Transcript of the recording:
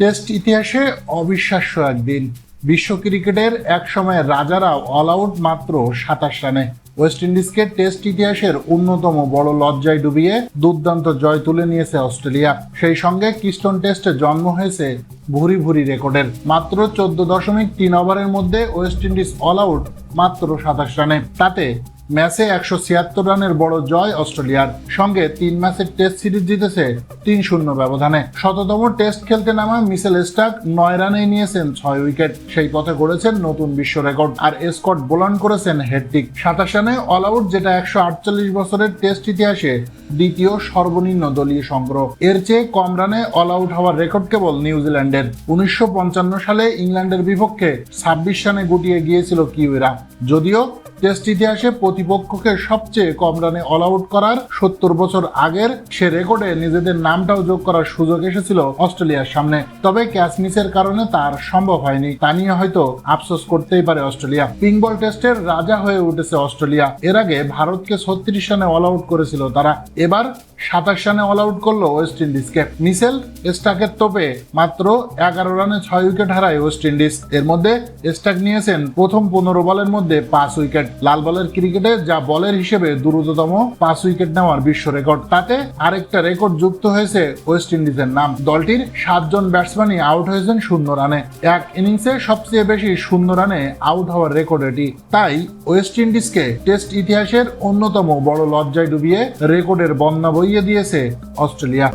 Test ইতিহাসে অবিশ্বাস্য একদিন। বিশ্ব ক্রিকেটের একসময় রাজারা অল আউট মাত্র সাতাশ রানে। ওয়েস্ট ইন্ডিজকে টেস্ট ইতিহাসের অন্যতম বড় লজ্জায় ডুবিয়ে দুর্দান্ত জয় তুলে নিয়েছে অস্ট্রেলিয়া। সেই সঙ্গে কিস্টন টেস্টে জন্ম হয়েছে ভুরি ভুরি রেকর্ডের। মাত্র চোদ্দ দশমিক তিন ওভারের মধ্যে ওয়েস্ট ইন্ডিজ অল আউট মাত্র সাতাশ রানে। তাতে ম্যাচে একশো ছিয়াত্তর রানের বড় জয় অস্ট্রেলিয়ার। সঙ্গে তিন ম্যাচের টেস্ট সিরিজ জিতেছে তিন শূন্য ব্যবধানে। শততম টেস্ট খেলতে নামা মিসেল স্টাক নয় রানেই নিয়েছেন ছয় উইকেট। সেই পথে গড়েছেন নতুন বিশ্ব রেকর্ড। আর স্কট বোলান করেছেন হেডটিক সাতাশ রানে অল আউট, যেটা একশো আটচল্লিশ বছরের টেস্ট ইতিহাসে দ্বিতীয় সর্বনিম্ন দলীয় সংগ্রহ। এর চেয়ে কম রানে অল আউট হওয়ার রেকর্ড কেবল নিউজিল্যান্ডের। উনিশশো পঞ্চান্ন সালে ইংল্যান্ডের বিপক্ষে ছাব্বিশ রানে গুটিয়ে গিয়েছিল কিউয়েরা। যদিও টেস্ট ইতিহাসে প্রতিপক্ষকে সবচেয়ে কম রানে অল আউট করার সত্তর বছর আগের সে রেকর্ডে নিজেদের নামটাও যোগ করার সুযোগ এসেছিল অস্ট্রেলিয়ার সামনে। তবে ক্যাচ মিসের কারণে তার সম্ভব হয়নি। তা নিয়ে হয়তো আফসোস করতেই পারে অস্ট্রেলিয়া। পিঙ্ক বল টেস্টের রাজা হয়ে উঠেছে অস্ট্রেলিয়া। এর আগে ভারতকে ছত্রিশ রানে অল আউট করেছিল তারা। এবার সাতাশ রানে অল আউট করল ওয়েস্ট ইন্ডিজকে মিসেল স্টাকের তোপে মাত্র এগারো রানে ছয় উইকেট হারায় ওয়েস্ট ইন্ডিজ এর মধ্যে স্টাক নিয়েছেন প্রথম পনেরো বলের মধ্যে পাঁচ উইকেট লাল বলের ক্রিকেটে যা বলের হিসেবে দ্রুততম পাঁচ উইকেট নেওয়ার বিশ্ব রেকর্ড। তাতে আরেকটা রেকর্ড যুক্ত হয়েছে ওয়েস্ট ইন্ডিজের নাম। দলটির সাতজন ব্যাটসম্যানই আউট হয়েছেন শূন্য রানে। এক ইনিংসে সবচেয়ে বেশি শূন্য রানে আউট হওয়ার রেকর্ড এটি। তাই ওয়েস্ট ইন্ডিজকে টেস্ট ইতিহাসের অন্যতম বড় লজ্জায় ডুবিয়ে রেকর্ডের বন্যা বইয়ে দিয়েছে অস্ট্রেলিয়া।